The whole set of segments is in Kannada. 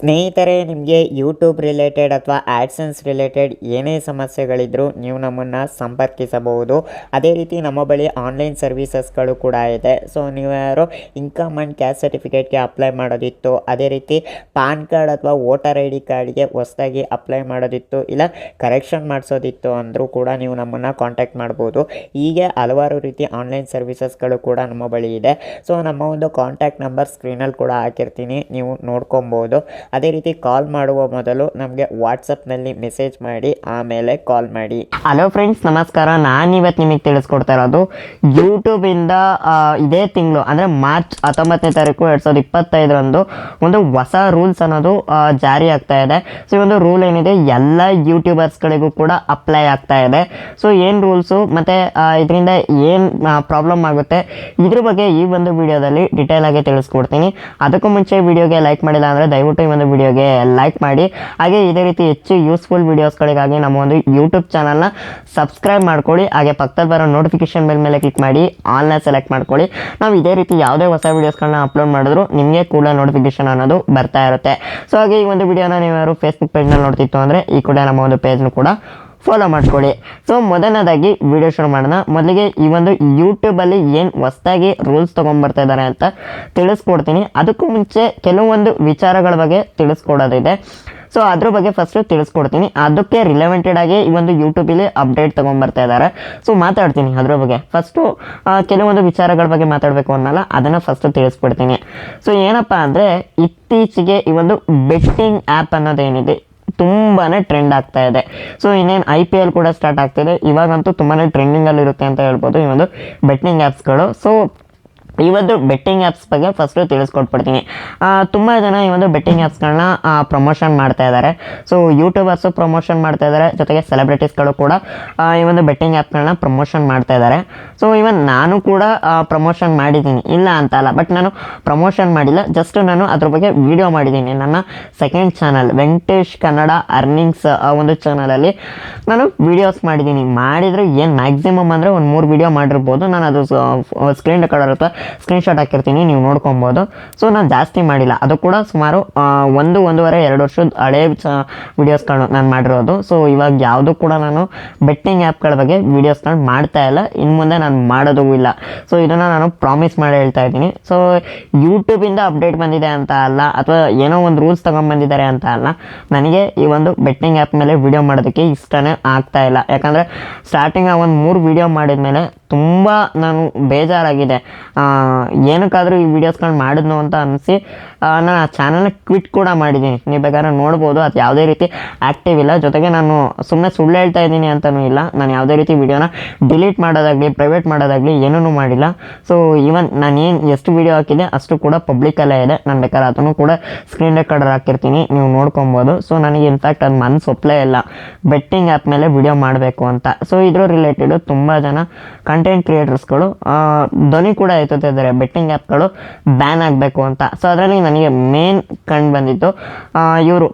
ಸ್ನೇಹಿತರೆ, ನಿಮಗೆ ಯೂಟ್ಯೂಬ್ ರಿಲೇಟೆಡ್ ಅಥವಾ ಆ್ಯಡ್ಸೆನ್ಸ್ ರಿಲೇಟೆಡ್ ಏನೇ ಸಮಸ್ಯೆಗಳಿದ್ದರೂ ನೀವು ನಮ್ಮನ್ನು ಸಂಪರ್ಕಿಸಬಹುದು. ಅದೇ ರೀತಿ ನಮ್ಮ ಬಳಿ ಆನ್ಲೈನ್ ಸರ್ವಿಸಸ್ಗಳು ಕೂಡ ಇದೆ. ಸೊ ನೀವು ಯಾರು ಇನ್ಕಮ್ ಆ್ಯಂಡ್ ಕ್ಯಾಸ್ಟ್ ಸರ್ಟಿಫಿಕೇಟ್ಗೆ ಅಪ್ಲೈ ಮಾಡೋದಿತ್ತು, ಅದೇ ರೀತಿ ಪಾನ್ ಕಾರ್ಡ್ ಅಥವಾ ವೋಟರ್ ಐ ಡಿ ಕಾರ್ಡ್ಗೆ ಹೊಸದಾಗಿ ಅಪ್ಲೈ ಮಾಡೋದಿತ್ತು, ಇಲ್ಲ ಕರೆಕ್ಷನ್ ಮಾಡಿಸೋದಿತ್ತು ಅಂದರೂ ಕೂಡ ನೀವು ನಮ್ಮನ್ನು ಕಾಂಟ್ಯಾಕ್ಟ್ ಮಾಡ್ಬೋದು. ಹೀಗೆ ಹಲವಾರು ರೀತಿ ಆನ್ಲೈನ್ ಸರ್ವಿಸಸ್ಗಳು ಕೂಡ ನಮ್ಮ ಬಳಿ ಇದೆ. ಸೊ ನಮ್ಮ ಒಂದು ಕಾಂಟ್ಯಾಕ್ಟ್ ನಂಬರ್ ಸ್ಕ್ರೀನಲ್ಲಿ ಕೂಡ ಹಾಕಿರ್ತೀನಿ, ನೀವು ನೋಡ್ಕೊಬೋದು. ಅದೇ ರೀತಿ ಕಾಲ್ ಮಾಡುವ ಮೊದಲು ನಮಗೆ ವಾಟ್ಸಪ್ನಲ್ಲಿ ಮೆಸೇಜ್ ಮಾಡಿ, ಆಮೇಲೆ ಕಾಲ್ ಮಾಡಿ. ಹಲೋ ಫ್ರೆಂಡ್ಸ್ ನಮಸ್ಕಾರ. ನಾನು ಇವತ್ತು ನಿಮಗೆ ತಿಳಿಸ್ಕೊಡ್ತಾ ಇರೋದು ಯೂಟ್ಯೂಬಿಂದ ಇದೇ ತಿಂಗಳು, ಅಂದರೆ ಮಾರ್ಚ್ ಹತ್ತೊಂಬತ್ತನೇ ತಾರೀಕು ಎರಡು ಸಾವಿರದ ಇಪ್ಪತ್ತೈದರಂದು ಒಂದು ಹೊಸ ರೂಲ್ಸ್ ಅನ್ನೋದು ಜಾರಿ ಆಗ್ತಾ ಇದೆ. ಸೊ ಈ ಒಂದು ರೂಲ್ ಏನಿದೆ, ಎಲ್ಲ ಯೂಟ್ಯೂಬರ್ಸ್ಗಳಿಗೂ ಕೂಡ ಅಪ್ಲೈ ಆಗ್ತಾ ಇದೆ. ಸೊ ಏನು ರೂಲ್ಸು ಮತ್ತು ಇದರಿಂದ ಏನು ಪ್ರಾಬ್ಲಮ್ ಆಗುತ್ತೆ? ಇದ್ರ ಬಗ್ಗೆ ಈ ಒಂದು ವಿಡಿಯೋದಲ್ಲಿ ಡಿಟೇಲ್ ಆಗಿ ತಿಳಿಸ್ಕೊಡ್ತೀನಿ. ಅದಕ್ಕೂ ಮುಂಚೆ ವಿಡಿಯೋಗೆ ಲೈಕ್ ಮಾಡಿಲ್ಲ ಅಂದರೆ ದಯವಿಟ್ಟು ಈ ವಿಡಿಯೋಗೆ ಲೈಕ್ ಮಾಡಿ. ಹಾಗೆ ಇದೇ ರೀತಿ ಹೆಚ್ಚು ಯೂಸ್ಫುಲ್ ವಿಡಿಯೋಸ್ಗಳಿಗಾಗಿ ನಮ್ಮ ಒಂದು ಯೂಟ್ಯೂಬ್ ಚಾನಲ್ನ ಸಬ್ಸ್ಕ್ರೈಬ್ ಮಾಡ್ಕೊಳ್ಳಿ. ಹಾಗೆ ಪಕ್ಕದಲ್ಲಿ ಬರೋ ನೋಟಿಫಿಕೇಶನ್ ಬೆಲ್ ಮೇಲೆ ಕ್ಲಿಕ್ ಮಾಡಿ. ಆಲ್ನ ಸೆಲೆಕ್ಟ್ ಮಾಡ್ಕೊಳ್ಳಿ. ನಾವು ಇದೇ ರೀತಿ ಯಾವುದೇ ಹೊಸ ವೀಡಿಯೋಸ್ಗಳನ್ನ ಅಪ್ಲೋಡ್ ಮಾಡಿದ್ರು ನಿಮಗೆ ಕೂಡ ನೋಟಿಫಿಕೇಶನ್ ಅನ್ನೋದು ಬರ್ತಾ ಇರುತ್ತೆ. ಸೊ ಹಾಗೆ ಈ ಒಂದು ವಿಡಿಯೋನ ನೀವು ಯಾರು ಫೇಸ್ಬುಕ್ ಪೇಜ್ನಲ್ಲಿ ನೋಡ್ತಿತ್ತು ಅಂದರೆ ಈ ಕೂಡ ನಮ್ಮ ಒಂದು ಪೇಜ್ನು ಕೂಡ ಫಾಲೋ ಮಾಡ್ಕೊಳ್ಳಿ. ಸೊ ಮೊದಲನೇದಾಗಿ ವಿಡಿಯೋ ಶುರು ಮಾಡೋಣ. ಮೊದಲಿಗೆ ಈ ಒಂದು ಯೂಟ್ಯೂಬಲ್ಲಿ ಏನು ಹೊಸದಾಗಿ ರೂಲ್ಸ್ ತೊಗೊಂಬರ್ತಾ ಇದ್ದಾರೆ ಅಂತ ತಿಳಿಸ್ಕೊಡ್ತೀನಿ. ಅದಕ್ಕೂ ಮುಂಚೆ ಕೆಲವೊಂದು ವಿಚಾರಗಳ ಬಗ್ಗೆ ತಿಳಿಸ್ಕೊಡೋದಿದೆ. ಸೊ ಅದ್ರ ಬಗ್ಗೆ ಫಸ್ಟು ತಿಳಿಸ್ಕೊಡ್ತೀನಿ. ಅದಕ್ಕೆ ರಿಲೆವೆಂಟೆಡ್ ಆಗಿ ಈ ಒಂದು ಯೂಟ್ಯೂಬಲ್ಲಿ ಅಪ್ಡೇಟ್ ತೊಗೊಂಬರ್ತಾ ಇದ್ದಾರೆ ಸೊ ಮಾತಾಡ್ತೀನಿ ಅದ್ರ ಬಗ್ಗೆ. ಫಸ್ಟು ಕೆಲವೊಂದು ವಿಚಾರಗಳ ಬಗ್ಗೆ ಮಾತಾಡಬೇಕು ಅನ್ನಲ್ಲ, ಅದನ್ನು ಫಸ್ಟು ತಿಳಿಸ್ಕೊಡ್ತೀನಿ. ಸೊ ಏನಪ್ಪ ಅಂದರೆ, ಇತ್ತೀಚೆಗೆ ಈ ಒಂದು ಬೆಟ್ಟಿಂಗ್ ಆ್ಯಪ್ ಅನ್ನೋದೇನಿದೆ ತುಂಬಾ ಟ್ರೆಂಡ್ ಆಗ್ತಾ ಇದೆ. ಸೊ ಇನ್ನೇನು ಐ ಪಿ ಎಲ್ ಕೂಡ ಸ್ಟಾರ್ಟ್ ಆಗ್ತಿದೆ. ಇವಾಗಂತೂ ತುಂಬಾ ಟ್ರೆಂಡಿಂಗಲ್ಲಿರುತ್ತೆ ಅಂತ ಹೇಳ್ಬೋದು. ಈ ಒಂದು ಬೆಟ್ಟಿಂಗ್ ಆ್ಯಪ್ಸ್ಗಳು ಸೊ ಒಂದು ಬೆಟ್ಟಿಂಗ್ ಆ್ಯಪ್ಸ್ ಬಗ್ಗೆ ಫಸ್ಟು ತಿಳಿಸ್ಕೊಟ್ಬಿಡ್ತೀನಿ. ತುಂಬ ಜನ ಈ ಒಂದು ಬೆಟ್ಟಿಂಗ್ ಆ್ಯಪ್ಸ್ಗಳನ್ನ ಪ್ರಮೋಷನ್ ಮಾಡ್ತಾ ಇದ್ದಾರೆ. ಸೊ ಯೂಟ್ಯೂಬರ್ಸು ಪ್ರಮೋಷನ್ ಮಾಡ್ತಾ ಇದ್ದಾರೆ. ಜೊತೆಗೆ ಸೆಲೆಬ್ರಿಟೀಸ್ಗಳು ಕೂಡ ಈ ಒಂದು ಬೆಟ್ಟಿಂಗ್ ಆ್ಯಪ್ಗಳನ್ನ ಪ್ರಮೋಷನ್ ಮಾಡ್ತಾ ಇದ್ದಾರೆ. ಸೊ ಇವನ್ ನಾನು ಕೂಡ ಪ್ರಮೋಷನ್ ಮಾಡಿದ್ದೀನಿ. ಇಲ್ಲ ಅಂತ ಅಲ್ಲ ಬಟ್ ನಾನು ಪ್ರಮೋಷನ್ ಮಾಡಿಲ್ಲ. ಜಸ್ಟ್ ನಾನು ಅದ್ರ ಬಗ್ಗೆ ವಿಡಿಯೋ ಮಾಡಿದ್ದೀನಿ. ನನ್ನ second channel Venkatesh Kannada earnings ಆ, ಒಂದು ಚಾನಲಲ್ಲಿ ನಾನು ವಿಡಿಯೋಸ್ ಮಾಡಿದ್ದೀನಿ. ಮಾಡಿದರೆ ಏನು ಮ್ಯಾಕ್ಸಿಮಮ್ ಅಂದರೆ ಒಂದು ಮೂರು ವಿಡಿಯೋ ಮಾಡಿರ್ಬೋದು. ನಾನು ಅದು ಸ್ಕ್ರೀನ್ ರೆಕಾರ್ಡರ್ ಅಥವಾ ಸ್ಕ್ರೀನ್ಶಾಟ್ ಹಾಕಿರ್ತೀನಿ ನೀವು ನೋಡ್ಕೊಬೋದು. ಸೊ ನಾನು ಜಾಸ್ತಿ ಮಾಡಿಲ್ಲ. ಅದು ಕೂಡ ಸುಮಾರು ಆ, ಒಂದು ಒಂದೂವರೆ ಎರಡು ವರ್ಷದ ಹಳೆ ವಿಡಿಯೋಸ್ಗಳು ನಾನು ಮಾಡಿರೋದು. ಸೊ ಇವಾಗ ಯಾವುದೂ ಕೂಡ ನಾನು ಬೆಟ್ಟಿಂಗ್ ಆ್ಯಪ್ಗಳ ಬಗ್ಗೆ ವಿಡಿಯೋಸ್ಗಳು ಮಾಡ್ತಾ ಇಲ್ಲ. ಇನ್ನು ಮುಂದೆ ನಾನು ಮಾಡೋದು ಇಲ್ಲ. ಸೊ ಇದನ್ನು ನಾನು ಪ್ರಾಮಿಸ್ ಮಾಡಿ ಹೇಳ್ತಾ ಇದ್ದೀನಿ. ಸೊ ಯೂಟ್ಯೂಬಿಂದ ಅಪ್ಡೇಟ್ ಬಂದಿದೆ ಅಂತ ಅಲ್ಲ ಅಥವಾ ಏನೋ ಒಂದು ರೂಲ್ಸ್ ತೊಗೊಂಬಂದಿದ್ದಾರೆ ಅಂತ ಅಲ್ಲ ನನಗೆ ಈ ಒಂದು ಬೆಟ್ಟಿಂಗ್ ಆ್ಯಪ್ ಮೇಲೆ ವಿಡಿಯೋ ಮಾಡೋದಕ್ಕೆ ಇಷ್ಟನೇ ಆಗ್ತಾ ಇಲ್ಲ. ಯಾಕಂದರೆ ಸ್ಟಾರ್ಟಿಂಗ್ ಒಂದು ಮೂರು ವಿಡಿಯೋ ಮಾಡಿದ್ಮೇಲೆ ತುಂಬ ನಾನು ಬೇಜಾರಾಗಿದೆ. ಆ, ಏನಕ್ಕಾದರೂ ಈ ವೀಡಿಯೋಸ್ಗಳು ಮಾಡಿದ್ನು ಅಂತ ಅನಿಸಿ ನಾನು ಆ ಚಾನಲ್ನ ಕ್ವಿಟ್ ಕೂಡ ಮಾಡಿದ್ದೀನಿ ನೀವು ಬೇಕಾದ್ರೆ ನೋಡ್ಬೋದು, ಅದು ಯಾವುದೇ ರೀತಿ ಆ್ಯಕ್ಟಿವ್ ಇಲ್ಲ. ಜೊತೆಗೆ ನಾನು ಸುಮ್ಮನೆ ಸುಳ್ಳು ಹೇಳ್ತಾ ಇದ್ದೀನಿ ಅಂತಲೂ ಇಲ್ಲ. ನಾನು ಯಾವುದೇ ರೀತಿ ವಿಡಿಯೋನ ಡಿಲೀಟ್ ಮಾಡೋದಾಗಲಿ ಪ್ರೈವೇಟ್ ಮಾಡೋದಾಗಲಿ ಏನೂ ಮಾಡಿಲ್ಲ. ಸೊ ಈವನ್ ನಾನು ಏನು ಎಷ್ಟು ವಿಡಿಯೋ ಹಾಕಿದೆ, ಅಷ್ಟು ಕೂಡ ಪಬ್ಲಿಕಲ್ಲೇ ಇದೆ. ನಾನು ಬೇಕಾದ್ರೆ ಅದನ್ನು ಕೂಡ ಸ್ಕ್ರೀನ್ ರೆಕಾರ್ಡರ್ ಹಾಕಿರ್ತೀನಿ. ನೀವು ನೋಡ್ಕೊಬೋದು. ಸೊ ನನಗೆ ಇನ್ಫ್ಯಾಕ್ಟ್ ಅದು ಮನಸ್ಸು ಒಪ್ಪಲೇ ಇಲ್ಲ. ಬೆಟ್ಟಿಂಗ್ ಆ್ಯಪ್ ಮೇಲೆ ವಿಡಿಯೋ ಮಾಡಬೇಕು ಅಂತ. ಸೊ ಇದ್ರ ರಿಲೇಟೆಡು ತುಂಬ ಜನ ಕಂಟೆಂಟ್ ಕ್ರಿಯೇಟರ್ಸ್ಗಳು ಧ್ವನಿ ಕೂಡ ಎತ್ತುತ್ತಿದ್ದಾರೆ ಬೆಟ್ಟಿಂಗ್ ಆ್ಯಪ್ಗಳು ಬ್ಯಾನ್ ಆಗಬೇಕು ಅಂತ. ಸೊ ಅದರಲ್ಲಿ ನನಗೆ ಮೇನ್ ಕಂಡು ಬಂದಿತ್ತು ಇವರು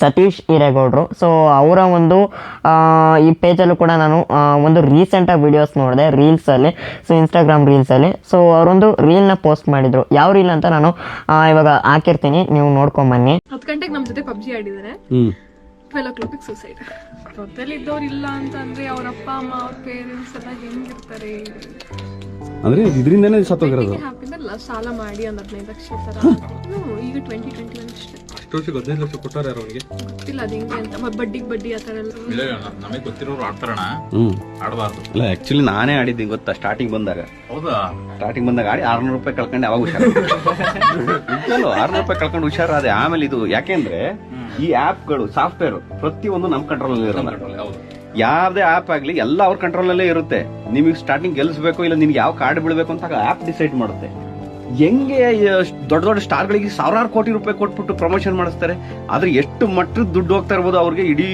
ಸತೀಶ್ ಹಿರೇಗೌಡರು. ಸೊ ಅವರ ಒಂದು ಆ, ಈ ಪೇಜಲ್ಲೂ ಕೂಡ ನಾನು ಒಂದು ರೀಸೆಂಟಾಗಿ ವೀಡಿಯೋಸ್ ನೋಡಿದೆ ರೀಲ್ಸಲ್ಲಿ ಸೊ ಇನ್ಸ್ಟಾಗ್ರಾಮ್ ರೀಲ್ಸಲ್ಲಿ ಸೊ ಅವರೊಂದು ರೀಲ್ನ ಪೋಸ್ಟ್ ಮಾಡಿದರು. ಯಾವ ರೀಲ್ ಅಂತ ನಾನು ಇವಾಗ ಹಾಕಿರ್ತೀನಿ. ನೀವು ನೋಡ್ಕೊಂಬನ್ನಿ ಹತ್ತು ಗಂಟೆಗೆ ನಮ್ಮ ಜೊತೆ ಪಬ್ಜಿ ಆಡಿದ್ದಾರೆ. ಟ್ವೆಲ್ ಓ ಕ್ಲಾಕಿಗೆ ಸುಸೈಡ್ ಜೊತೆಲಿದ್ದವ್ರು ಇಲ್ಲ ಅಂತಂದ್ರೆ ಅವ್ರ ಅಪ್ಪ ಅಮ್ಮ ಅವ್ರ ಪೇರೆಂಟ್ಸ್ ಎಲ್ಲ ಹೆಂಗಿರ್ತಾರೆ? ಅಂದ್ರೆ ಇದರಿಂದನೇ ಸತ್ತೋಗಿರೋದು? ಹ್ಯಾಪಿಂದಲ್ಲ ಸಾಲ ಮಾಡಿ ಒಂದು ಹದಿನೈದು ಲಕ್ಷ ತರ. ಹ್ಮ್, ಈಗ ಟ್ವೆಂಟಿ ಟ್ವೆಂಟಿ ಒನ್ ಅಷ್ಟೇ. ಅಷ್ಟು ವರ್ಷಕ್ಕೆ ಹದಿನೈದು ಲಕ್ಷ ಕೊಟ್ಟಾರ ಯಾರು ಅವನಿಗೆ ಗೊತ್ತಿಲ್ಲ ಅದು ಹೆಂಗೆ ಅಂತ. ಮ- ಬಡ್ಡಿಗೆ ಬಡ್ಡಿ ಆ ಥರ ಎಲ್ಲ. ಇಲ್ಲ ನಮಗೆ ಗೊತ್ತಿರೋರು ಆಡ್ತಾರಣ. ಹ್ಮ್ ಆಡಬಾರ್ದು. ಇಲ್ಲ ಆಕ್ಚುಲಿ ನಾನೇ ಆಡಿದ್ದೀನಿ ಗೊತ್ತಾ? ಸ್ಟಾರ್ಟಿಂಗ್ ಬಂದಾಗ. ಹೌದಾ? ಸ್ಟಾರ್ಟಿಂಗ್ ಬಂದಾಗ ಆಡಿ ಆರ್ನೂರು ರೂಪಾಯಿ ಕಳ್ಕೊಂಡು ಅವಾಗ ಹುಷಾರು ಆರ್ನೂರು ರೂಪಾಯಿ ಕಳ್ಕೊಂಡು ಹುಷಾರಾದೆ. ಆಮೇಲೆ ಇದು ಯಾಕೆಂದ್ರೆ ಈ ಆಪ್ಗಳು ಸಾಫ್ಟ್ವೇರ್ ಪ್ರತಿಯೊಂದು ನಮ್ಮ ಕಂಟ್ರೋಲ್ ಅಲ್ಲಿ ಇರಲ್ಲ ಯಾವ್ದೇ ಆಪ್ ಆಗಲಿ ಎಲ್ಲ ಅವ್ರ ಕಂಟ್ರೋಲ್ ಅಲ್ಲೇ ಇರುತ್ತೆ. ನಿಮಗೆ ಸ್ಟಾರ್ಟಿಂಗ್ ಗೆಲ್ಸ್ಬೇಕು ಇಲ್ಲ ನಿನ್ಗೆ ಯಾವ ಕಾರ್ಡ್ ಬಿಡಬೇಕು ಅಂತ ಆಪ್ ಡಿಸೈಡ್ ಮಾಡುತ್ತೆ. ಹೆಂಗೆ ದೊಡ್ಡ ದೊಡ್ಡ ಸ್ಟಾರ್ಗಳಿಗೆ ಸಾವಿರಾರು ಕೋಟಿ ರೂಪಾಯಿ ಕೊಟ್ಬಿಟ್ಟು ಪ್ರಮೋಷನ್ ಮಾಡಿಸ್ತಾರೆ. ಆದ್ರೆ ಎಷ್ಟು ಮಟ್ಟದ ದುಡ್ಡು ಹೋಗ್ತಾ ಇರ್ಬೋದು ಅವ್ರಿಗೆ? ಇಡೀ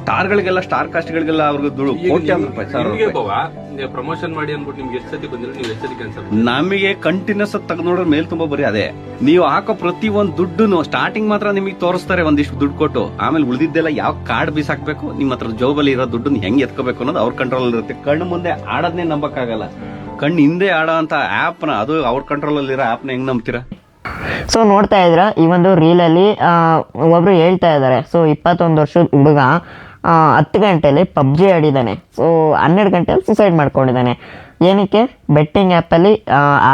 ಸ್ಟಾರ್ಗಳಿಗೆಲ್ಲ ಸ್ಟಾರ್ ಕಾಸ್ಟ್ಗಳಿಗೆಲ್ಲ ಅವ್ರಿಗೆ ದುಡ್ಡು ಕೋಟ್ಯಾಂತರ ರೂಪಾಯಿ ಸಾವಿರ ಪ್ರಮೋಷನ್ ಮಾಡಿ ಅಂದ್ಬಿಟ್ಟು ನಿಮ್ಗೆ ಎಷ್ಟು ಸತಿ ಬಂದಿರೋ ನೀವು ಎಷ್ಟು ಕ್ಯಾನ್ಸಲ್ ನಮಗೆ ಕಂಟಿನ್ಯೂಸ್ ತೆಗೆದು ನೋಡ್ರೆ ಮೇಲ್ ತುಂಬಾ ಬರೀ ಅದೇ. ನೀವು ಹಾಕೋ ಪ್ರತಿ ಒಂದು ದುಡ್ಡು ಸ್ಟಾರ್ಟಿಂಗ್ ಮಾತ್ರ ನಿಮಗೆ ತೋರಿಸ್ತಾರೆ ಒಂದಿಷ್ಟು ದುಡ್ಡು ಕೊಟ್ಟು. ಆಮೇಲೆ ಉಳಿದಿದ್ದೆಲ್ಲ ಯಾವ ಕಾರ್ಡ್ ಬೀಸಾಕ್ಬೇಕು? ನಿಮ್ಮ ಹತ್ರ ಜೋಬಲ್ಲಿ ಇರೋ ದುಡ್ಡನ್ನ ಹೆಂಗ್ ಎತ್ಕೋಬೇಕು ಅನ್ನೋದು ಅವ್ರ ಕಂಟ್ರೋಲ್ ಇರುತ್ತೆ. ಕಣ್ಣು ಮುಂದೆ ಆಡೋದನ್ನೇ ನಂಬಕ್ಕಾಗಲ್ಲ. ಕಣ್ಣು ಹಿಂದೆ ಆಡೋ ಅಂತ ಆಪ್ನ ಅದು ಅವ್ರ ಕಂಟ್ರೋಲ್ ಅಲ್ಲಿರೋ ಆಪ್ನ ಹೆಂಗ್ ನಂಬ್ತೀರಾ? ಸೊ ನೋಡ್ತಾ ಇದ್ರ, ಈ ಒಂದು ರೀಲಲ್ಲಿ ಒಬ್ರು ಹೇಳ್ತಾ ಇದ್ದಾರೆ ಸೊ ಇಪ್ಪತ್ತೊಂದು ವರ್ಷದ ಹುಡುಗ ಹತ್ತು ಗಂಟೆಯಲ್ಲಿ ಪಬ್ಜಿ ಆಡಿದ್ದಾನೆ. ಸೊ ಹನ್ನೆರಡು ಗಂಟೆಯಲ್ಲಿ ಸುಸೈಡ್ ಮಾಡ್ಕೊಂಡಿದ್ದಾನೆ. ಏನಕ್ಕೆ? ಬೆಟ್ಟಿಂಗ್ ಆ್ಯಪಲ್ಲಿ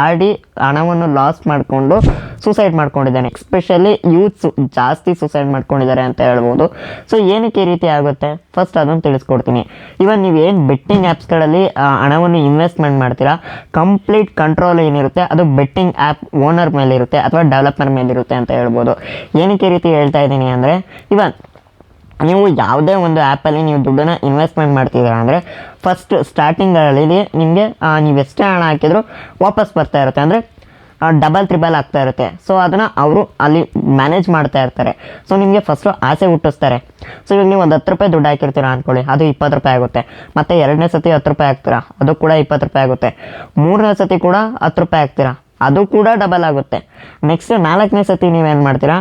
ಆಡಿ ಹಣವನ್ನು ಲಾಸ್ ಮಾಡಿಕೊಂಡು ಸುಸೈಡ್ ಮಾಡ್ಕೊಂಡಿದ್ದಾನೆ. ಎಸ್ಪೆಷಲಿ ಯೂತ್ಸು ಜಾಸ್ತಿ ಸುಸೈಡ್ ಮಾಡ್ಕೊಂಡಿದ್ದಾರೆ ಅಂತ ಹೇಳ್ಬೋದು. ಸೊ ಏನಕ್ಕೆ ಈ ರೀತಿ ಆಗುತ್ತೆ? ಫಸ್ಟ್ ಅದನ್ನು ತಿಳಿಸ್ಕೊಡ್ತೀನಿ. ಇವನ್ ನೀವು ಏನು ಬೆಟ್ಟಿಂಗ್ ಆ್ಯಪ್ಸ್ಗಳಲ್ಲಿ ಹಣವನ್ನು ಇನ್ವೆಸ್ಟ್ಮೆಂಟ್ ಮಾಡ್ತೀರಾ? ಕಂಪ್ಲೀಟ್ ಕಂಟ್ರೋಲ್ ಏನಿರುತ್ತೆ? ಅದು ಬೆಟ್ಟಿಂಗ್ ಆ್ಯಪ್ ಓನರ್ ಮೇಲೆ ಇರುತ್ತೆ ಅಥವಾ ಡೆವಲಪರ್ ಮೇಲೆ ಇರುತ್ತೆ ಅಂತ ಹೇಳ್ಬೋದು. ಏನಕ್ಕೆ ರೀತಿ ಹೇಳ್ತಾ ಇದ್ದೀನಿ ಅಂದರೆ ಇವನ್ ನೀವು ಯಾವುದೇ ಒಂದು ಆ್ಯಪಲ್ಲಿ ನೀವು ದುಡ್ಡನ್ನು ಇನ್ವೆಸ್ಟ್ಮೆಂಟ್ ಮಾಡ್ತಿದ್ದೀರ ಅಂದರೆ ಫಸ್ಟ್ ಸ್ಟಾರ್ಟಿಂಗಲ್ಲಿ ನಿಮಗೆ ನೀವು ಎಷ್ಟೇ ಹಣ ಹಾಕಿದರೂ ವಾಪಸ್ ಬರ್ತಾ ಇರುತ್ತೆ. ಅಂದರೆ ಡಬಲ್ ತ್ರಿಬಲ್ ಆಗ್ತಾ ಇರುತ್ತೆ. ಸೊ ಅದನ್ನು ಅವರು ಅಲ್ಲಿ ಮ್ಯಾನೇಜ್ ಮಾಡ್ತಾ ಇರ್ತಾರೆ. ಸೊ ನಿಮಗೆ ಫಸ್ಟು ಆಸೆ ಹುಟ್ಟಿಸ್ತಾರೆ. ಸೊ ಇವಾಗ ನೀವು ಒಂದು ಹತ್ತು ರೂಪಾಯಿ ದುಡ್ಡು ಹಾಕಿರ್ತೀರ ಅಂದ್ಕೊಳ್ಳಿ ಅದು ಇಪ್ಪತ್ತು ರೂಪಾಯಿ ಆಗುತ್ತೆ. ಮತ್ತು ಎರಡನೇ ಸತಿ ಹತ್ತು ರೂಪಾಯಿ ಹಾಕ್ತೀರಾ? ಅದು ಕೂಡ ಇಪ್ಪತ್ತು ರೂಪಾಯಿ ಆಗುತ್ತೆ. ಮೂರನೇ ಸತಿ ಕೂಡ ಹತ್ತು ರೂಪಾಯಿ ಹಾಕ್ತೀರಾ? ಅದು ಕೂಡ ಡಬಲ್ ಆಗುತ್ತೆ. ನೆಕ್ಸ್ಟ್ ನಾಲ್ಕನೇ ಸತಿ ನೀವೇನು ಮಾಡ್ತೀರಾ?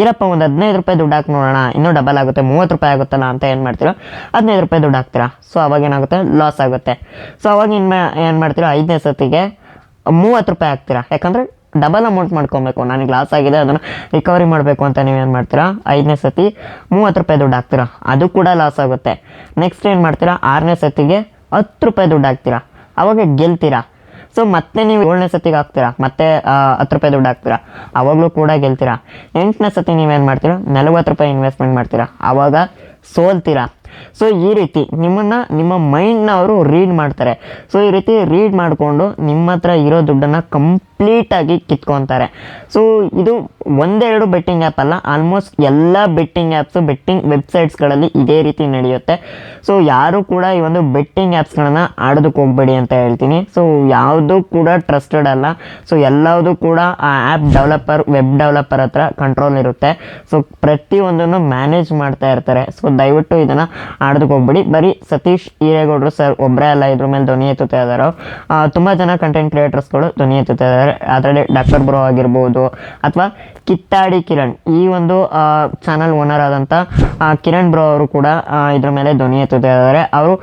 ಇರಪ್ಪ ಒಂದು ಹದಿನೈದು ರೂಪಾಯಿ ದುಡ್ಡು ಹಾಕಿ ನೋಡೋಣ. ಇನ್ನೂ ಡಬಲ್ ಆಗುತ್ತೆ. ಮೂವತ್ತು ರೂಪಾಯಿ ಆಗುತ್ತಲ್ಲ ಅಂತ ಏನು ಮಾಡ್ತೀರಾ? ಹದಿನೈದು ರೂಪಾಯಿ ದುಡ್ಡು ಹಾಕ್ತೀರಾ. ಸೊ ಅವಾಗ ಏನಾಗುತ್ತೆ? ಲಾಸ್ ಆಗುತ್ತೆ. ಸೊ ಅವಾಗ ಇನ್ನು ಏನು ಮಾಡ್ತೀರಾ? ಐದನೇ ಸತಿಗೆ ಮೂವತ್ತು ರೂಪಾಯಿ ಹಾಕ್ತೀರಾ. ಯಾಕಂದರೆ ಡಬಲ್ ಅಮೌಂಟ್ ಮಾಡ್ಕೊಬೇಕು. ನನಗೆ ಲಾಸ್ ಆಗಿದೆ, ಅದನ್ನು ರಿಕವರಿ ಮಾಡಬೇಕು ಅಂತ ನೀವೇನು ಮಾಡ್ತೀರಾ? ಐದನೇ ಸತಿ ಮೂವತ್ತು ರೂಪಾಯಿ ದುಡ್ಡು ಹಾಕ್ತೀರಾ. ಅದು ಕೂಡ ಲಾಸ್ ಆಗುತ್ತೆ. ನೆಕ್ಸ್ಟ್ ಏನು ಮಾಡ್ತೀರಾ? ಆರನೇ ಸತಿಗೆ ಹತ್ತು ರೂಪಾಯಿ ದುಡ್ಡು ಹಾಕ್ತೀರಾ. ಅವಾಗ ಗೆಲ್ತೀರಾ. ಸೊ ಮತ್ತೆ ನೀವು ಏಳನೇ ಸತಿಗೆ ಹಾಕ್ತೀರಾ? ಮತ್ತೆ ಹತ್ತು ರೂಪಾಯಿ ದುಡ್ಡು ಹಾಕ್ತೀರಾ? ಅವಾಗಲೂ ಕೂಡ ಗೆಲ್ತೀರಾ? ಎಂಟನೇ ಸತಿ ನೀವೇನು ಮಾಡ್ತೀರಾ? ನಲವತ್ತು ರೂಪಾಯಿ ಇನ್ವೆಸ್ಟ್ಮೆಂಟ್ ಮಾಡ್ತೀರಾ? ಆವಾಗ ಸೋಲ್ತೀರಾ? ಸೊ ಈ ರೀತಿ ನಿಮ್ಮನ್ನು ನಿಮ್ಮ ಮೈಂಡ್ನ ಅವರು ರೀಡ್ ಮಾಡ್ತಾರೆ. ಸೊ ಈ ರೀತಿ ರೀಡ್ ಮಾಡಿಕೊಂಡು ನಿಮ್ಮ ಹತ್ರ ಇರೋ ದುಡ್ಡನ್ನು ಕಂಪ್ಲೀಟಾಗಿ ಕಿತ್ಕೊತಾರೆ. ಸೊ ಇದು ಒಂದೆರಡು ಬೆಟ್ಟಿಂಗ್ ಆ್ಯಪ್ ಅಲ್ಲ ಆಲ್ಮೋಸ್ಟ್ ಎಲ್ಲ ಬೆಟ್ಟಿಂಗ್ ಆ್ಯಪ್ಸು ಬೆಟ್ಟಿಂಗ್ ವೆಬ್ಸೈಟ್ಸ್ಗಳಲ್ಲಿ ಇದೇ ರೀತಿ ನಡೆಯುತ್ತೆ. ಸೊ ಯಾರು ಕೂಡ ಈ ಒಂದು ಬೆಟ್ಟಿಂಗ್ ಆ್ಯಪ್ಸ್ಗಳನ್ನು ಆಡೋದಕ್ಕೆ ಹೋಗಬೇಡಿ ಅಂತ ಹೇಳ್ತೀನಿ. ಸೊ ಯಾವುದು ಕೂಡ ಟ್ರಸ್ಟೆಡ್ ಅಲ್ಲ. ಸೊ ಎಲ್ಲದೂ ಕೂಡ ಆ ಆ್ಯಪ್ ಡೆವಲಪರ್ ವೆಬ್ ಡೆವಲಪರ್ ಹತ್ರ ಕಂಟ್ರೋಲ್ ಇರುತ್ತೆ. ಸೊ ಪ್ರತಿಯೊಂದನ್ನು ಮ್ಯಾನೇಜ್ ಮಾಡ್ತಾ ಇರ್ತಾರೆ. ಸೊ ದಯವಿಟ್ಟು ಇದನ್ನು ಆಡೋದಕ್ಕೆ ಹೋಗ್ಬೇಡಿ ಬರೀ ಸತೀಶ್ ಹಿರೇಗೌಡರು ಸರ್ ಒಬ್ಬರೇ ಅಲ್ಲ, ಇದ್ರ ಮೇಲೆ ಧ್ವನಿ ಎತ್ತುತ್ತಾ ಇದ್ದಾರೆ ತುಂಬ ಜನ ಕಂಟೆಂಟ್ ಕ್ರಿಯೇಟರ್ಸ್ಗಳು ಧ್ವನಿ ಎತ್ತುತ್ತಾ ಇದ್ದಾರೆ ಅದರಲ್ಲಿ ಡಾಕ್ಟರ್ ಬ್ರೋ ಆಗಿರ್ಬೋದು ಅಥವಾ ಕಿತ್ತಾಡಿ ಕಿರಣ್, ಈ ಒಂದು ಚಾನಲ್ ಓನರ್ ಆದಂಥ ಕಿರಣ್ ಬ್ರೋ ಅವರು ಕೂಡ ಇದ್ರ ಮೇಲೆ ಧ್ವನಿ ಎತ್ತುತ್ತಾ ಇದ್ದಾರೆ ಅವರು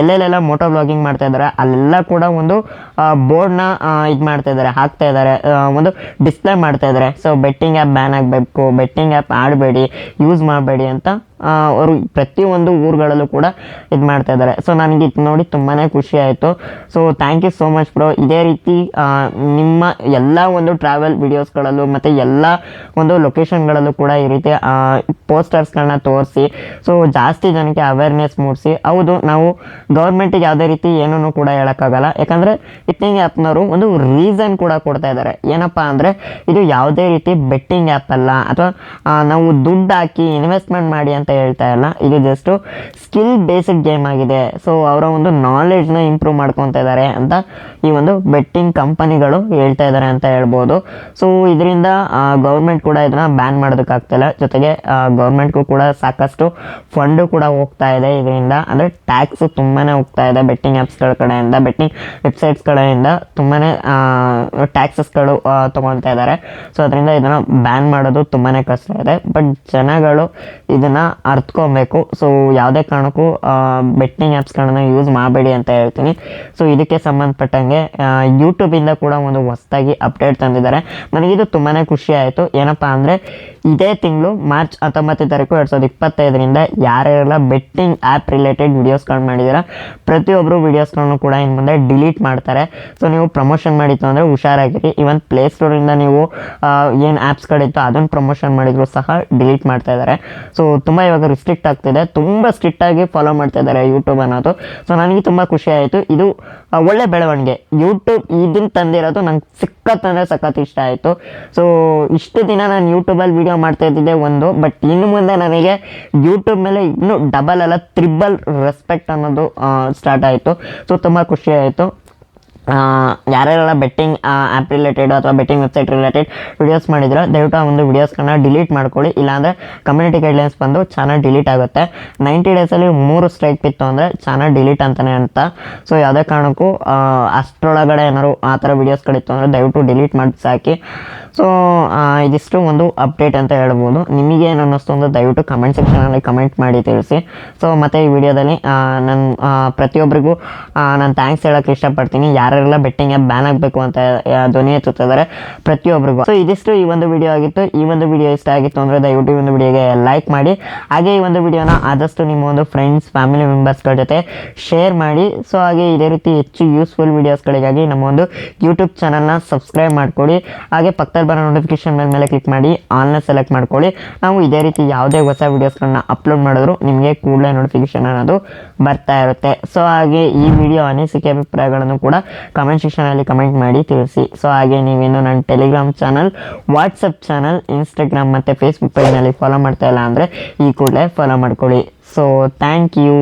ಎಲ್ಲೆಲ್ಲೆಲ್ಲ ಮೋಟೋ ಬ್ಲಾಗಿಂಗ್ ಮಾಡ್ತಾ ಇದ್ದಾರೆ ಅಲ್ಲೆಲ್ಲ ಕೂಡ ಒಂದು ಬೋರ್ಡ್ನ ಇದು ಮಾಡ್ತಾ ಇದ್ದಾರೆ ಹಾಕ್ತಾ ಇದ್ದಾರೆ ಒಂದು ಡಿಸ್ಪ್ಲೇ ಮಾಡ್ತಾ ಇದ್ದಾರೆ ಸೊ ಬೆಟ್ಟಿಂಗ್ ಆ್ಯಪ್ ಬ್ಯಾನ್ ಆಗಬೇಕು ಬೆಟ್ಟಿಂಗ್ ಆ್ಯಪ್ ಆಡಬೇಡಿ ಯೂಸ್ ಮಾಡಬೇಡಿ ಅಂತ ಅವರು ಪ್ರತಿಯೊಂದು ಊರುಗಳಲ್ಲೂ ಕೂಡ ಇದು ಮಾಡ್ತಾ ಇದ್ದಾರೆ ಸೊ ನನಗೆ ಇದು ನೋಡಿ ತುಂಬಾ ಖುಷಿ ಆಯಿತು. So thank you so much bro ಇದೇ ರೀತಿ ನಿಮ್ಮ ಎಲ್ಲ ಒಂದು ಟ್ರಾವೆಲ್ ವಿಡಿಯೋಸ್ಗಳಲ್ಲೂ ಮತ್ತು ಎಲ್ಲ ಒಂದು ಲೊಕೇಶನ್ಗಳಲ್ಲೂ ಕೂಡ ಈ ರೀತಿ ಪೋಸ್ಟರ್ಸ್ಗಳನ್ನ ತೋರಿಸಿ ಸೊ ಜಾಸ್ತಿ ಜನಕ್ಕೆ ಅವೇರ್ನೆಸ್ ಮೂಡಿಸಿ, ಹೌದು, ನಾವು ಗೌರ್ಮೆಂಟಿಗೆ ಯಾವುದೇ ರೀತಿ ಏನೂ ಕೂಡ ಹೇಳೋಕ್ಕಾಗಲ್ಲ. ಯಾಕಂದರೆ ಇಟ್ಟಿಂಗ್ ಆ್ಯಪ್ನವರು ಒಂದು ರೀಸನ್ ಕೂಡ ಕೊಡ್ತಾ ಇದ್ದಾರೆ ಏನಪ್ಪ ಅಂದರೆ, ಇದು ಯಾವುದೇ ರೀತಿ ಬೆಟ್ಟಿಂಗ್ ಆ್ಯಪ್ ಅಲ್ಲ, ಅಥವಾ ನಾವು ದುಡ್ಡು ಹಾಕಿ ಇನ್ವೆಸ್ಟ್ಮೆಂಟ್ ಮಾಡಿ ಅಂತ ಹೇಳ್ತಾ ಇಲ್ಲ. ಇದು ಜಸ್ಟು ಸ್ಕಿಲ್ ಬೇಸಿಕ್ ಗೇಮ್ ಆಗಿದೆ. ಸೊ ಅವರ ಒಂದು ನಾಲೆಡ್ಜ್ನ ಇಂಪ್ರೂವ್ ಮಾಡ್ಕೊತಾ ಇದ್ದಾರೆ ಅಂತ ಈ ಒಂದು ಬೆಟ್ಟಿಂಗ್ ಕಂಪನಿಗಳು ಹೇಳ್ತಾ ಇದ್ದಾರೆ ಅಂತ ಹೇಳ್ಬೋದು. ಸೊ ಇದರಿಂದ ಗೌರ್ಮೆಂಟ್ ಕೂಡ ಇದನ್ನ ಬ್ಯಾನ್ ಮಾಡೋದಕ್ಕಾಗ್ತಿಲ್ಲ ಜೊತೆಗೆ ಗೌರ್ಮೆಂಟ್ಗೂ ಕೂಡ ಸಾಕಷ್ಟು ಫಂಡು ಕೂಡ ಹೋಗ್ತಾ ಇದೆ ಇದರಿಂದ. ಅಂದರೆ ಟ್ಯಾಕ್ಸು ತುಂಬಾ ಹೋಗ್ತಾ ಇದೆ ಬೆಟ್ಟಿಂಗ್ ಆ್ಯಪ್ಸ್ಗಳ ಕಡೆಯಿಂದ ಬೆಟ್ಟಿಂಗ್ ವೆಬ್ಸೈಟ್ಸ್ ಕಡೆಯಿಂದ ತುಂಬಾ ಟ್ಯಾಕ್ಸಸ್ಗಳು ತೊಗೊಳ್ತಾ ಇದ್ದಾರೆ ಸೊ ಅದರಿಂದ ಇದನ್ನು ಬ್ಯಾನ್ ಮಾಡೋದು ತುಂಬಾ ಕಷ್ಟ ಇದೆ. ಬಟ್ ಜನಗಳು ಇದನ್ನು ಅರ್ತ್ಕೊಬೇಕು. ಸೊ ಯಾವುದೇ ಕಾರಣಕ್ಕೂ ಬೆಟ್ಟಿಂಗ್ ಆ್ಯಪ್ಸ್ಗಳನ್ನ ಯೂಸ್ ಮಾಡಬೇಡಿ ಅಂತ ಹೇಳ್ತೀನಿ. ಸೊ ಇದಕ್ಕೆ ಸಂಬಂಧಪಟ್ಟಂಗೆ ಯೂಟ್ಯೂಬಿಂದ ಕೂಡ ಒಂದು ಹೊಸದಾಗಿ ಅಪ್ಡೇಟ್ ತಂದಿದ್ದಾರೆ. ನನಗಿದು ತುಂಬಾ ಖುಷಿ ಆಯಿತು. ಏನಪ್ಪ ಅಂದರೆ, ಇದೇ ತಿಂಗಳು ಮಾರ್ಚ್ ಹತ್ತೊಂಬತ್ತನೇ ತಾರೀಕು ಎರಡು ಸಾವಿರದ ಇಪ್ಪತ್ತೈದರಿಂದ ಯಾರ್ಯಾರೆಲ್ಲ ಬೆಟ್ಟಿಂಗ್ ಆ್ಯಪ್ ರಿಲೇಟೆಡ್ ವೀಡಿಯೋಸ್ಗಳು ಮಾಡಿದ್ದೀರಾ ಪ್ರತಿಯೊಬ್ಬರು ವೀಡಿಯೋಸ್ಗಳನ್ನು ಕೂಡ ಇನ್ನು ಮುಂದೆ ಡಿಲೀಟ್ ಮಾಡ್ತಾರೆ. ಸೊ ನೀವು ಪ್ರಮೋಷನ್ ಮಾಡಿತ್ತು ಅಂದರೆ ಹುಷಾರಾಗಿರಿ. ಇವನ್ ಪ್ಲೇಸ್ಟೋರಿಂದ ನೀವು ಏನು ಆ್ಯಪ್ಸ್ಗಳಿತ್ತು ಅದನ್ನು ಪ್ರಮೋಷನ್ ಮಾಡಿದ್ರು ಸಹ ಡಿಲೀಟ್ ಮಾಡ್ತಾ ಇದ್ದಾರೆ. ಸೊ ತುಂಬ ಇವಾಗ ರಿಸ್ಟ್ರಿಕ್ಟ್ ಆಗ್ತಿದೆ ತುಂಬ ಸ್ಟ್ರಿಕ್ಟಾಗಿ ಫಾಲೋ ಮಾಡ್ತಾ ಇದ್ದಾರೆ ಯೂಟ್ಯೂಬ್ ಅನ್ನೋದು. ಸೊ ನನಗೆ ತುಂಬ ಖುಷಿ ಆಯಿತು. ಇದು ಒಳ್ಳೆ ಬೆಳವಣಿಗೆ. ಯೂಟ್ಯೂಬ್ ಇದನ್ನು ತಂದಿರೋದು ನಂಗೆ ಸಿಕ್ಕತ್ ಅಂದರೆ ಸಖತ್ ಇಷ್ಟ ಆಯಿತು. ಸೊ ಇಷ್ಟು ದಿನ ನಾನು ಯೂಟ್ಯೂಬಲ್ಲಿ ವೀಡಿಯೋ ಮಾಡ್ತಾ ಇದ್ದಿದ್ದೆ ಒಂದು ಬಟ್ ಇನ್ನು ಮುಂದೆ ನನಗೆ ಯೂಟ್ಯೂಬ್ ಮೇಲೆ ಇನ್ನೂ ಡಬಲ್ ಅಲ್ಲ ತ್ರಿಬಲ್ ರೆಸ್ಪೆಕ್ಟ್ ಅನ್ನೋದು ಸ್ಟಾರ್ಟ್ ಆಯಿತು. ಸೊ ತುಂಬ ಖುಷಿ ಆಯಿತು. ಯಾರ್ಯಾರೆಲ್ಲ ಬೆಟ್ಟಿಂಗ್ ಆ್ಯಪ್ ರಿಲೇಟೆಡ್ ಅಥವಾ ಬೆಟ್ಟಿಂಗ್ ವೆಬ್ಸೈಟ್ ರಿಲೇಟೆಡ್ ವಿಡಿಯೋಸ್ ಮಾಡಿದ್ರೆ, ದಯವಿಟ್ಟು ಆ ಒಂದು ವಿಡಿಯೋಸ್ಗಳನ್ನ ಡಿಲೀಟ್ ಮಾಡ್ಕೊಳ್ಳಿ. ಇಲ್ಲಾಂದರೆ ಕಮ್ಯುನಿಟಿ ಗೈಡ್ಲೈನ್ಸ್ ಬಂದು ಚಾನಲ್ ಡಿಲೀಟ್ ಆಗುತ್ತೆ. ನೈಂಟಿ ಡೇಸಲ್ಲಿ ಮೂರು ಸ್ಟ್ರೈಕ್ ಬಿತ್ತು ಅಂದರೆ ಚಾನಲ್ ಡಿಲೀಟ್ ಅಂತಲೇ ಅಂತ. ಸೊ ಯಾವುದೇ ಕಾರಣಕ್ಕೂ ಅಷ್ಟರೊಳಗಡೆ ಏನಾದ್ರು ಆ ಥರ ವೀಡಿಯೋಸ್ಗಳಿತ್ತು ಅಂದರೆ ದಯವಿಟ್ಟು ಡಿಲೀಟ್ ಮಾಡಿ ಸಾಕಿ ಸೊ ಇದಿಷ್ಟು ಒಂದು ಅಪ್ಡೇಟ್ ಅಂತ ಹೇಳ್ಬೋದು. ನಿಮಗೆ ಏನು ಅನ್ನಿಸ್ತು ಅಂತ ದಯವಿಟ್ಟು ಕಮೆಂಟ್ ಸೆಕ್ಷನಲ್ಲಿ ಕಮೆಂಟ್ ಮಾಡಿ ತಿಳಿಸಿ. ಸೊ ಮತ್ತು ಈ ವಿಡಿಯೋದಲ್ಲಿ ನನ್ನ ಪ್ರತಿಯೊಬ್ಬರಿಗೂ ನಾನು ಥ್ಯಾಂಕ್ಸ್ ಹೇಳೋಕ್ಕೆ ಇಷ್ಟಪಡ್ತೀನಿ. ಯಾರೆಲ್ಲ ಬೆಟ್ಟಿಂಗ್ ಆ್ಯಪ್ ಬ್ಯಾನ್ ಆಗಬೇಕು ಅಂತ ಧ್ವನಿ ಎತ್ತುತ್ತಿದ್ದಾರೆ, ಪ್ರತಿಯೊಬ್ಬರಿಗೂ. ಸೊ ಇದಿಷ್ಟು ಈ ಒಂದು ವಿಡಿಯೋ ಆಗಿತ್ತು. ಈ ಒಂದು ವಿಡಿಯೋ ಇಷ್ಟ ಆಗಿತ್ತು ಅಂದರೆ ದಯವಿಟ್ಟು ಈ ಒಂದು ವಿಡಿಯೋಗೆ ಲೈಕ್ ಮಾಡಿ. ಹಾಗೆ ಈ ಒಂದು ವಿಡಿಯೋನ ಆದಷ್ಟು ನಿಮ್ಮ ಒಂದು ಫ್ರೆಂಡ್ಸ್ ಫ್ಯಾಮಿಲಿ ಮೆಂಬರ್ಸ್ಗಳ ಜೊತೆ ಶೇರ್ ಮಾಡಿ. ಸೊ ಹಾಗೆ ಇದೇ ರೀತಿ ಹೆಚ್ಚು ಯೂಸ್ಫುಲ್ ವಿಡಿಯೋಸ್ಗಳಿಗಾಗಿ ನಮ್ಮ ಒಂದು ಯೂಟ್ಯೂಬ್ ಚಾನಲ್ನ ಸಬ್ಸ್ಕ್ರೈಬ್ ಮಾಡಿಕೊಡಿ ಹಾಗೆ ಪಕ್ಕದಲ್ಲಿ ಬರೋ ನೋಟಿಫಿಕೇಶನ್ ಮೇಲೆ ಮೇಲೆ ಕ್ಲಿಕ್ ಮಾಡಿ ಆಲ್ನ ಸೆಲೆಕ್ಟ್ ಮಾಡ್ಕೊಳ್ಳಿ. ನಾವು ಇದೇ ರೀತಿ ಯಾವುದೇ ಹೊಸ ವೀಡಿಯೋಸ್ಗಳನ್ನ ಅಪ್ಲೋಡ್ ಮಾಡಿದ್ರು, ನಿಮಗೆ ಕೂಡಲೇ ನೋಟಿಫಿಕೇಶನ್ ಅನ್ನೋದು ಬರ್ತಾ ಇರುತ್ತೆ. ಸೊ ಹಾಗೆ ಈ ವಿಡಿಯೋ ಅನಿಸಿಕೆ ಅಭಿಪ್ರಾಯಗಳನ್ನು ಕೂಡ ಕಮೆಂಟ್ ಸೆಕ್ಷನಲ್ಲಿ ಕಮೆಂಟ್ ಮಾಡಿ ತಿಳಿಸಿ. ಸೊ ಹಾಗೆ ನೀವೇನು ನನ್ನ Telegram channel WhatsApp channel Instagram ಮತ್ತು ಫೇಸ್ಬುಕ್ ಪೇಜ್ನಲ್ಲಿ ಫಾಲೋ ಮಾಡ್ತಾ ಇಲ್ಲ ಅಂದರೆ ಈ ಕೂಡಲೇ ಫಾಲೋ ಮಾಡ್ಕೊಳ್ಳಿ. So thank you